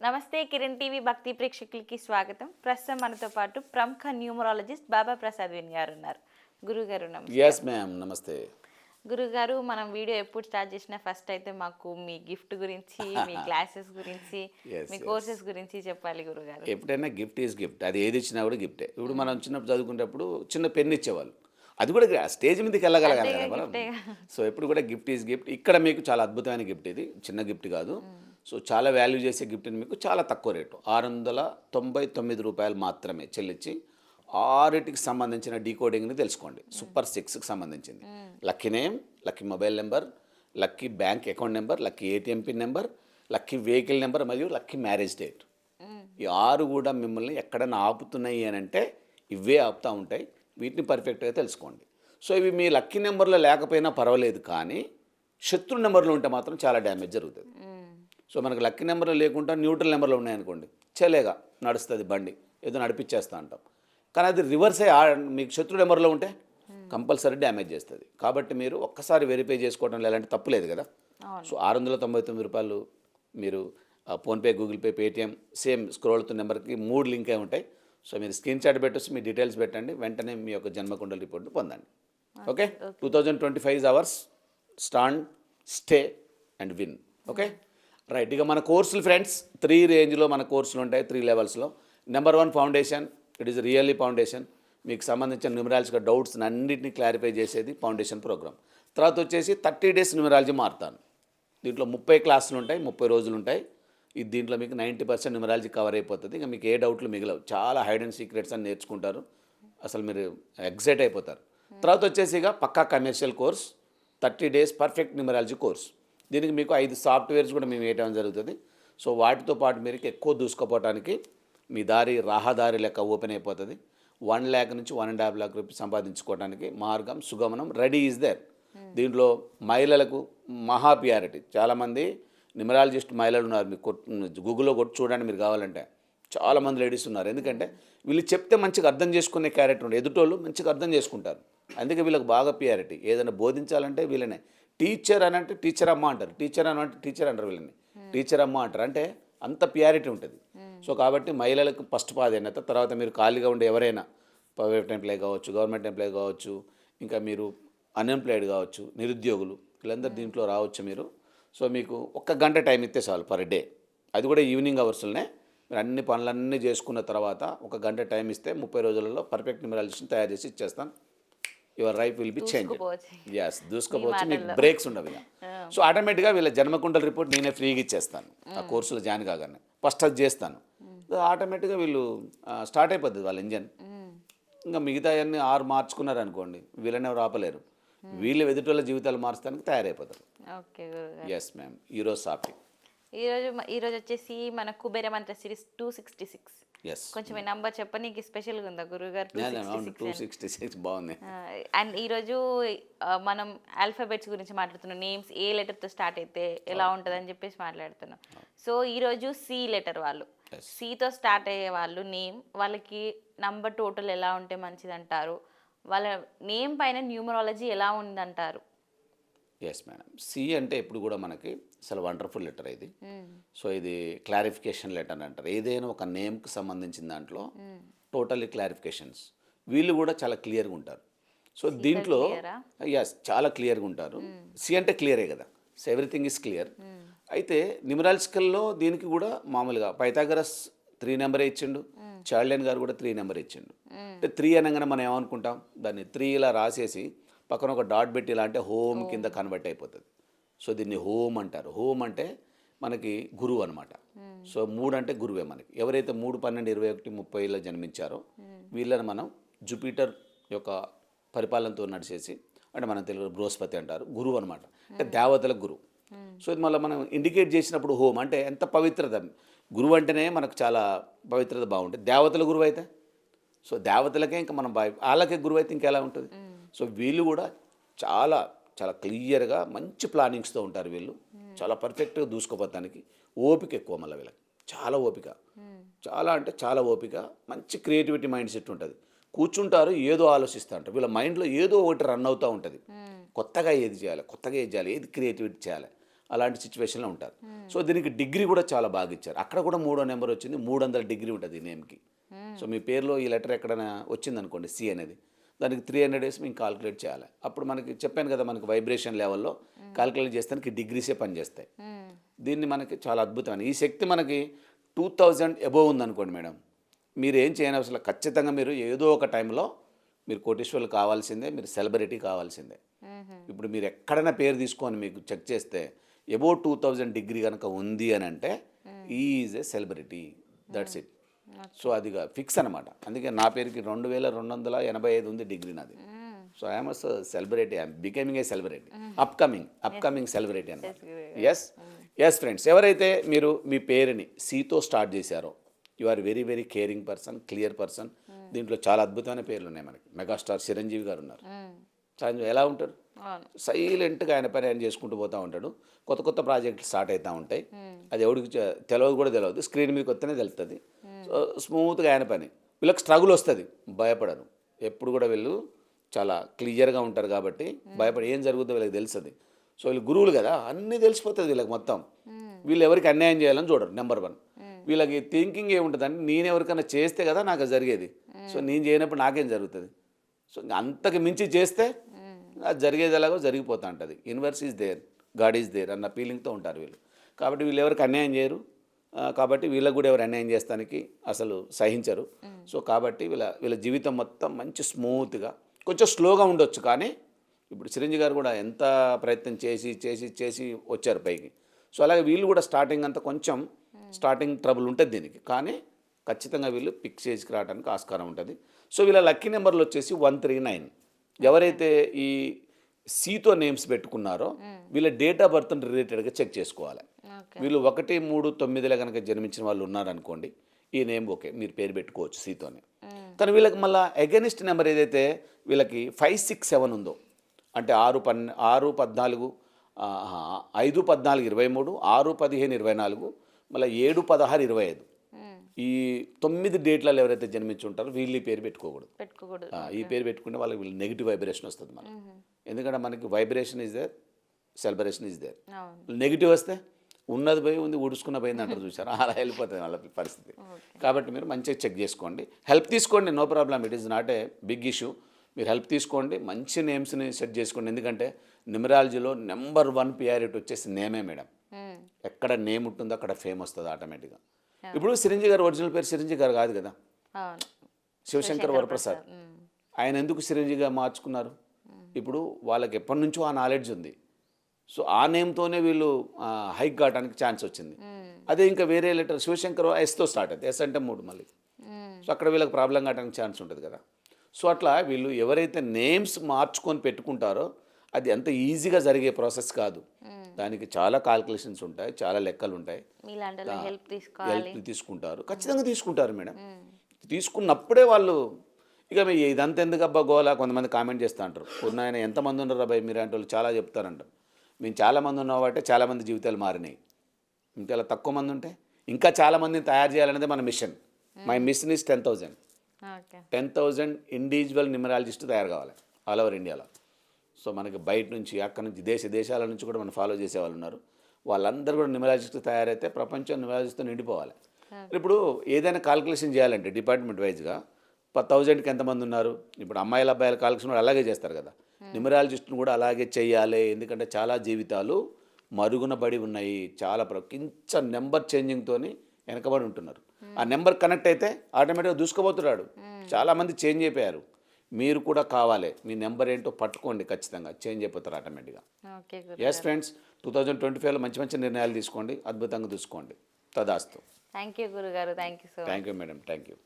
నమస్తే కిరణ్ టీవీ భక్తి ప్రేక్షకులకి స్వాగతం. ప్రస్తుతం మనతో పాటు ప్రముఖ న్యూమరాలజిస్ట్ బాబా ప్రసాద్ విన్ గారు ఉన్నారు. గురుగారు ఎస్ మ్యామ్ నమస్తే. గురుగారు మనం వీడియో ఎప్పుడు స్టార్ట్ చేసినా ఫస్ట్ అయితే మాకు మీ గిఫ్ట్ గురించి మీ క్లాసెస్ గురించి మీ. కోర్సెస్ గురించి చెప్పాలి గురుగారు. ఎప్పుడైనా గిఫ్ట్ ఈజ్ గిఫ్ట్. అది ఏది ఇచ్చినా కూడా గిఫ్టే. ఇప్పుడు మనం చిన్నప్పుడు చదువుకునేటప్పుడు చిన్న పెన్ ఇచ్చేవాళ్ళు. అది కూడా స్టేజ్ మీదకి వెళ్ళగలగాలి కదా మనం. సో ఎప్పుడు కూడా గిఫ్ట్ ఈజ్ గిఫ్ట్. ఇక్కడ మీకు చాలా అద్భుతమైన గిఫ్ట్ ఇది. చిన్న గిఫ్ట్ కాదు. సో చాలా వాల్యూ చేసే గిఫ్ట్ని మీకు చాలా తక్కువ రేటు. ఆరు వందల తొంభై తొమ్మిది రూపాయలు మాత్రమే చెల్లించి ఆరిటికి సంబంధించిన డీకోడింగ్ని తెలుసుకోండి. సూపర్ సిక్స్కి సంబంధించింది. Lucky name lucky mobile number lucky bank account number lucky ATM pin number lucky vehicle number మరియు లక్కీ మ్యారేజ్ డేట్ ఈ ఆరు కూడా మిమ్మల్ని ఎక్కడైనా ఆపుతున్నాయి అని అంటే ఇవే ఆపుతూ ఉంటాయి. వీటిని పర్ఫెక్ట్గా తెలుసుకోండి. సో ఇవి మీ లక్కీ నెంబర్లో లేకపోయినా పర్వాలేదు కానీ శత్రు నెంబర్లో ఉంటే మాత్రం చాలా డ్యామేజ్ జరుగుతుంది. సో మనకు లక్కీ నెంబర్లో లేకుండా న్యూట్రల్ నెంబర్లో ఉన్నాయనుకోండి చెలేగా నడుస్తుంది బండి ఏదో నడిపించేస్తా అంటాం. కానీ అది రివర్స్ మీకు శత్రు నెంబర్లో ఉంటే కంపల్సరీ డ్యామేజ్ చేస్తుంది. కాబట్టి మీరు ఒక్కసారి వెరిఫై చేసుకోవడంలో ఎలాంటి తప్పు లేదు కదా? సో ఆరు వందల తొంభై తొమ్మిది రూపాయలు మీరు PhonePe Google Pay Paytm same స్క్రోల్తో నెంబర్కి మూడు లింక్ అయి ఉంటాయి. సో మీరు స్క్రీన్ షాట్ పెట్టొచ్చు మీ డీటెయిల్స్ పెట్టండి వెంటనే మీ యొక్క జన్మకుండల రిపోర్ట్ పొందండి. Okay. Two thousand twenty five hours. Stand stay and win. Okay? Right ఇక మన కోర్సులు ఫ్రెండ్స్ త్రీ రేంజ్లో మన కోర్సులు ఉంటాయి త్రీ లెవెల్స్లో number one foundation it is really foundation మీకు సంబంధించిన న్యూమరాలజీగా డౌట్స్ అన్నింటినీ క్లారిఫై చేసేది ఫౌండేషన్ ప్రోగ్రామ్ తర్వాత వచ్చేసి థర్టీ డేస్ న్యూమరాలజీ మారుతాను దీంట్లో ముప్పై క్లాసులు ఉంటాయి ముప్పై రోజులు ఉంటాయి. ఇది దీంట్లో మీకు నైంటీ పర్సెంట్ న్యూమరాలజీ కవర్ అయిపోతుంది. ఇంకా మీకు ఏ డౌట్లు మిగలవు. చాలా హైడ్ అండ్ సీక్రెట్స్ అని నేర్చుకుంటారు. అసలు మీరు ఎగ్జైట్ అయిపోతారు. తర్వాత వచ్చేసి ఇక పక్కా commercial course thirty days perfect numerology course దీనికి మీకు ఐదు సాఫ్ట్వేర్స్ కూడా మేము వేయడం జరుగుతుంది. సో వాటితో పాటు మీరు ఎక్కువ దూసుకుపోవడానికి మీ దారి రాహదారి లెక్క ఓపెన్ అయిపోతుంది. వన్ ల్యాక్ నుంచి one and half lakh rupees సంపాదించుకోవడానికి మార్గం సుగమనం రెడీ ఈజ్ దేర్. దీంట్లో మహిళలకు మహా ప్రియారిటీ. చాలామంది న్యూమరాలజిస్ట్ మహిళలు ఉన్నారు. మీకు కొట్- గూగుల్లో కొట్టి చూడండి మీరు కావాలంటే. చాలామంది లేడీస్ ఉన్నారు. ఎందుకంటే వీళ్ళు చెప్తే మంచిగా అర్థం చేసుకునే క్యారెక్టర్ ఉంటుంది ఎదుటోళ్ళు మంచిగా అర్థం చేసుకుంటారు. అందుకే వీళ్ళకి బాగా ప్రియారిటీ. ఏదైనా బోధించాలంటే వీళ్ళనే. టీచర్ అని అంటే టీచర్ అమ్మ అంటారు. టీచర్ అని అంటే టీచర్ అంటారు వీళ్ళని. టీచర్ అమ్మ అంటారు. అంటే అంత ప్యారిటీ ఉంటుంది. సో కాబట్టి మహిళలకు ఫస్ట్ ప్రాధాన్యత తర్వాత మీరు ఖాళీగా ఉండే ఎవరైనా ప్రైవేట్ ఎంప్లాయ్ కావచ్చు గవర్నమెంట్ ఎంప్లాయ్ కావచ్చు ఇంకా మీరు అన్ఎంప్లాయిడ్ కావచ్చు నిరుద్యోగులు వీళ్ళందరూ దీంట్లో రావచ్చు మీరు. సో మీకు ఒక్క గంట టైం ఇస్తే చాలు పర్ డే. అది కూడా ఈవినింగ్ అవర్స్లోనే మీరు అన్ని పనులన్నీ చేసుకున్న తర్వాత ఒక గంట టైం ఇస్తే ముప్పై రోజులలో పర్ఫెక్ట్ న్యూమరాలజిస్ట్ని తయారు చేసి ఇచ్చేస్తాను. Your life will be change. Yes దూసుకోపోవచ్చు మీకు బ్రేక్స్ ఉండవు ఇక. సో ఆటోమేటిక్గా వీళ్ళ జన్మకుండల రిపోర్ట్ నేనే ఫ్రీగా ఇచ్చేస్తాను. ఆ కోర్సులో జాయిన్ కాగానే. ఫస్ట్ అది చేస్తాను. ఆటోమేటిక్గా వీళ్ళు స్టార్ట్ అయిపోతుంది వాళ్ళ ఇంజన్. ఇంకా మిగతా అన్ని ఆరు మార్చుకున్నారు అనుకోండి వీళ్ళని ఎవరు ఆపలేరు. వీళ్ళు ఎదుటి జీవితాలు మార్చడానికి తయారైపోతారు. ఎస్ మ్యామ్ ఈరోజు టాపిక్ ఈరోజు ఈరోజు వచ్చేసి మన కుబేర మంత్ర సిరీస్ టూ సిక్స్టీ సిక్స్. కొంచెం ఈ నంబర్ చెప్పనీకి స్పెషల్గా ఉందా? గురుగారు two sixty two sixty six బాగుంది. అండ్ ఈరోజు మనం ఆల్ఫాబెట్స్ గురించి మాట్లాడుతున్నాం. నేమ్స్ ఏ లెటర్తో స్టార్ట్ అయితే ఎలా ఉంటుందని చెప్పేసి మాట్లాడుతున్నాం. సో ఈరోజు సి లెటర్ వాళ్ళు. సితో స్టార్ట్ అయ్యే వాళ్ళు నేమ్ వాళ్ళకి నంబర్ టోటల్ ఎలా ఉంటే మంచిది అంటారు వాళ్ళ నేమ్ పైన న్యూమరాలజీ ఎలా ఉందంటారు? ఎస్ మేడం సి అంటే ఎప్పుడు కూడా మనకి అసలు వండర్ఫుల్ లెటర్ ఇది. సో ఇది క్లారిఫికేషన్ లెటర్ అని అంటారు. ఏదైనా ఒక నేమ్కి సంబంధించిన దాంట్లో టోటల్లీ క్లారిఫికేషన్స్ వీళ్ళు కూడా చాలా క్లియర్గా ఉంటారు. సో దీంట్లో? ఎస్ చాలా క్లియర్గా ఉంటారు. సి అంటే క్లియరే కదా. సో ఎవ్రీథింగ్ ఇస్ క్లియర్ అయితే న్యూమరాలజికల్లో దీనికి కూడా మామూలుగా పైథాగరస్ త్రీ నెంబరే ఇచ్చిండు? చార్లెన్ గారు కూడా త్రీ నెంబర్ ఇచ్చిండు? అంటే త్రీ అనగానే మనం ఏమనుకుంటాం? దాన్ని త్రీ ఇలా రాసేసి పక్కన ఒక డాట్ పెట్టి ఇలా అంటే హోమ్ కింద కన్వర్ట్ అయిపోతుంది. సో దీన్ని హోమ్ అంటారు. హోమ్ అంటే మనకి గురువు అనమాట సో మూడు అంటే గురువే మనకి. ఎవరైతే మూడు పన్నెండు ఇరవై ఒకటి ముప్పైలో జన్మించారో వీళ్ళని మనం జూపిటర్ యొక్క పరిపాలనతో నడిచేసి అంటే మనం తెలుగు బృహస్పతి అంటారు గురువు అనమాట అంటే దేవతల గురువు. సో ఇది మళ్ళీ మనం ఇండికేట్ చేసినప్పుడు హోమ్ అంటే ఎంత పవిత్రత. గురువు అంటేనే మనకు చాలా పవిత్రత బాగుంటుంది. దేవతల గురువు అయితే. సో దేవతలకే ఇంకా మనం వాళ్ళకే గురువు అయితే ఇంకెలా ఉంటుంది? సో వీళ్ళు కూడా చాలా చాలా క్లియర్గా మంచి ప్లానింగ్స్తో ఉంటారు వీళ్ళు. చాలా పర్ఫెక్ట్గా దూసుకోపోతానికి ఓపిక ఎక్కువ మళ్ళీ వీళ్ళకి. చాలా ఓపిక. చాలా అంటే చాలా ఓపిక. మంచి క్రియేటివిటీ మైండ్ సెట్ ఉంటుంది. కూర్చుంటారు ఏదో ఆలోచిస్తూ ఉంటారు. వీళ్ళ మైండ్లో ఏదో ఒకటి రన్ అవుతూ ఉంటుంది. కొత్తగా ఏది చేయాలి కొత్తగా ఏది చేయాలి ఏది క్రియేటివిటీ చేయాలి అలాంటి సిచ్యువేషన్లో ఉంటారు. సో దీనికి డిగ్రీ కూడా చాలా బాగా ఇచ్చారు. అక్కడ కూడా మూడో నెంబర్ వచ్చింది. మూడు వందల డిగ్రీ ఉంటుంది ఈ నేమ్కి. సో మీ పేరులో ఈ లెటర్ ఎక్కడైనా వచ్చింది అనుకోండి సి అనేది. దానికి త్రీ హండ్రెడ్ డేస్ మేము కాల్కులేట్ చేయాలి. అప్పుడు మనకి చెప్పాను కదా మనకి వైబ్రేషన్ లెవెల్లో కాల్కులేట్ చేస్తానికి డిగ్రీసే పనిచేస్తాయి. దీన్ని మనకి చాలా అద్భుతమైన. ఈ శక్తి మనకి టూ థౌజండ్ ఎబోవ్ ఉందనుకోండి మేడం. మీరు ఏం చేయని అవసరం ఖచ్చితంగా మీరు ఏదో ఒక టైంలో మీరు కోటేశ్వర్లు కావాల్సిందే మీరు సెలబ్రిటీ కావాల్సిందే. ఇప్పుడు మీరు ఎక్కడైనా పేరు తీసుకొని మీకు చెక్ చేస్తే ఎబో టూ థౌజండ్ డిగ్రీ కనుక ఉంది అని అంటే is a celebrity that's it so అది ఫిక్స్ అనమాట అందుకే నా పేరుకి రెండు వేల రెండు వందల ఎనభై ఐదు ఉంది డిగ్రీ నాది. So I'm celebrity I'm becoming a celebrity upcoming upcoming celebrity అనమాట ఎస్ ఎస్ ఫ్రెండ్స్ ఎవరైతే మీరు మీ పేరుని సీతో స్టార్ట్ చేశారో you are very very caring person clear person దీంట్లో చాలా అద్భుతమైన పేర్లు ఉన్నాయి మనకి. మెగాస్టార్ చిరంజీవి గారు ఉన్నారు. చిరంజీవి ఎలా ఉంటారు సైలెంట్గా ఆయన పని ఆయన చేసుకుంటూ పోతూ ఉంటాడు. కొత్త కొత్త ప్రాజెక్టులు స్టార్ట్ అవుతూ ఉంటాయి. అది ఎవరికి చె- తెలియదు కూడా తెలియదు స్క్రీన్ మీకు వస్తేనే తెలుస్తుంది స్మూత్గా ఆయన పని. వీళ్ళకి స్ట్రగుల్ వస్తుంది. భయపడరు. ఎప్పుడు కూడా వీళ్ళు చాలా క్లియర్గా ఉంటారు కాబట్టి భయపడి ఏం జరుగుతుందో వీళ్ళకి తెలుస్తుంది. సో వీళ్ళు గురువులు కదా అన్నీ తెలిసిపోతుంది వీళ్ళకి మొత్తం. వీళ్ళు ఎవరికి అన్యాయం చేయాలని చూడరు నెంబర్ వన్ వీళ్ళకి థింకింగ్ ఏముంటుందంటే నేను ఎవరికైనా చేస్తే కదా నాకు జరిగేది. సో నేను చేయనప్పుడు నాకేం జరుగుతుంది? సో అంతకు మించి చేస్తే అది జరిగేది ఎలాగో జరిగిపోతూ ఉంటుంది. Universe is there God is there అన్న ఫీలింగ్తో ఉంటారు వీళ్ళు. కాబట్టి వీళ్ళు ఎవరికి అన్యాయం చేయరు. కాబట్టి వీళ్ళకి కూడా ఎవరు అన్యాయం చేస్తానికి అసలు సహించరు. సో కాబట్టి వీళ్ళ వీళ్ళ జీవితం మొత్తం మంచి స్మూత్గా కొంచెం స్లోగా ఉండొచ్చు కానీ ఇప్పుడు చిరంజీవి గారు కూడా ఎంత ప్రయత్నం చేసి చేసి చేసి వచ్చారు పైకి. సో అలాగే వీళ్ళు కూడా స్టార్టింగ్ అంతా కొంచెం స్టార్టింగ్ ట్రబుల్ ఉంటుంది దీనికి. కానీ ఖచ్చితంగా వీళ్ళు పిక్ స్టేజ్కి రావడానికి ఆస్కారం ఉంటుంది. సో వీళ్ళ లక్కీ నెంబర్లు వచ్చేసి వన్ త్రీ నైన్. ఎవరైతే ఈ సీతో నేమ్స్ పెట్టుకున్నారో వీళ్ళ డేట్ ఆఫ్ బర్త్ రిలేటెడ్గా చెక్ చేసుకోవాలి. వీళ్ళు ఒకటి మూడు తొమ్మిదిలో కనుక జన్మించిన వాళ్ళు ఉన్నారనుకోండి ఈ నేమ్ ఓకే మీరు పేరు పెట్టుకోవచ్చు సీతోనే. కానీ వీళ్ళకి మళ్ళీ అగెనిస్ట్ నెంబర్ ఏదైతే వీళ్ళకి ఫైవ్ సిక్స్ సెవెన్ ఉందో అంటే ఆరు పన్ ఆరు పద్నాలుగు ఐదు పద్నాలుగు ఇరవై మూడు ఆరు పదిహేను ఇరవై నాలుగు మళ్ళీ ఏడు పదహారు ఇరవై ఐదు. ఈ తొమ్మిది డేట్లలో ఎవరైతే జన్మించి ఉంటారో వీళ్ళు ఈ పేరు పెట్టుకోకూడదు. పెట్టుకోకూడదు. ఈ పేరు పెట్టుకుంటే వాళ్ళకి వీళ్ళు నెగిటివ్ వైబ్రేషన్ వస్తుంది మనకి ఎందుకంటే మనకి vibration is there celebration is there negative వస్తే ఉన్నది పోయి ఉంది ఊడుచుకున్న పోయింది అంటారు చూసారు అలా వెళ్ళిపోతుంది వాళ్ళ పరిస్థితి. కాబట్టి మీరు మంచిగా చెక్ చేసుకోండి. హెల్ప్ తీసుకోండి no problem it is not a big issue మీరు హెల్ప్ తీసుకోండి మంచి నేమ్స్ని సెట్ చేసుకోండి. ఎందుకంటే న్యూమరాలజీలో నెంబర్ వన్ పియారిటీ వచ్చేసి నేమే మేడం మ్మ్. ఎక్కడ నేమ్ ఉంటుందో అక్కడ ఫేమ్ వస్తుంది ఆటోమేటిక్గా ఇప్పుడు చిరంజీవి గారు ఒరిజినల్ పేరు చిరంజీవి గారు కాదు కదా? శివశంకర్ వరప్రసాద్. మ్మ్. ఆయన ఎందుకు చిరంజీవిగా మార్చుకున్నారు? ఇప్పుడు వాళ్ళకి ఎప్పటి నుంచో ఆ నాలెడ్జ్ ఉంది. సో ఆ నేమ్తోనే వీళ్ళు హైక్ కావడానికి ఛాన్స్ వచ్చింది. అదే ఇంకా వేరే లెటర్ శివశంకర్ ఎస్తో స్టార్ట్ అవుతుంది ఎస్ అంటే మూడు మళ్ళీ. సో అక్కడ వీళ్ళకి ప్రాబ్లం కావడానికి ఛాన్స్ ఉంటుంది కదా. సో అట్లా వీళ్ళు ఎవరైతే నేమ్స్ మార్చుకొని పెట్టుకుంటారో అది అంత ఈజీగా జరిగే ప్రాసెస్ కాదు. దానికి చాలా కాల్కులేషన్స్ ఉంటాయి చాలా లెక్కలు ఉంటాయి. హెల్ప్ తీసుకుంటారు. ఖచ్చితంగా తీసుకుంటారు మేడం. తీసుకున్నప్పుడే వాళ్ళు ఇక మీ ఇదంతా ఎందుకు అబ్బా గోలా? కొంతమంది కామెంట్ చేస్తూ అంటారు. ఆయన ఎంతమంది ఉన్నారు అబ్బాయి మీరు అంటే వాళ్ళు చాలా చెప్తారంటారు మేము చాలామంది ఉన్నాం కాబట్టి చాలామంది జీవితాలు మారినాయి. ఇంకా ఇలా తక్కువ మంది ఉంటే ఇంకా చాలామందిని తయారు చేయాలనేది మన mission. My mission is ten thousand ten thousand individual numerologist తయారు కావాలి ఆల్ ఓవర్ ఇండియాలో. సో మనకి బయట నుంచి అక్కడ నుంచి దేశ దేశాల నుంచి కూడా మనం ఫాలో చేసే వాళ్ళు ఉన్నారు. వాళ్ళందరూ కూడా న్యూమరాలజిస్ట్ తయారైతే ప్రపంచం న్యూమరాలజిస్ట్తో నిండిపోవాలి. ఇప్పుడు ఏదైనా కాల్కులేషన్ చేయాలంటే డిపార్ట్మెంట్ వైజ్గా పర్ థౌజండ్కి ఎంతమంది ఉన్నారు? ఇప్పుడు అమ్మాయిల అబ్బాయిల కాల్కులేషన్ కూడా అలాగే చేస్తారు కదా. న్యూమరాలజిస్ట్ను కూడా అలాగే చేయాలి. ఎందుకంటే చాలా జీవితాలు మరుగున పడి ఉన్నాయి. చాలా కొంచెం నెంబర్ చేంజింగ్తోని వెనకబడి ఉంటున్నారు. ఆ నెంబర్ కనెక్ట్ అయితే ఆటోమేటిక్గా దూసుకుపోతున్నాడు చాలామంది చేంజ్ అయిపోయారు. మీరు కూడా కావాలి. మీ నెంబర్ ఏంటో పట్టుకోండి ఖచ్చితంగా. చేంజ్ అయిపోతారు ఆటోమేటిక్గా. Yes friends two thousand twenty ఫైవ్లో మంచి మంచి నిర్ణయాలు తీసుకోండి. అద్భుతంగా చూసుకోండి. తదాస్తు. థ్యాంక్ యూ గురుగారు. Thank you thank you madam thank you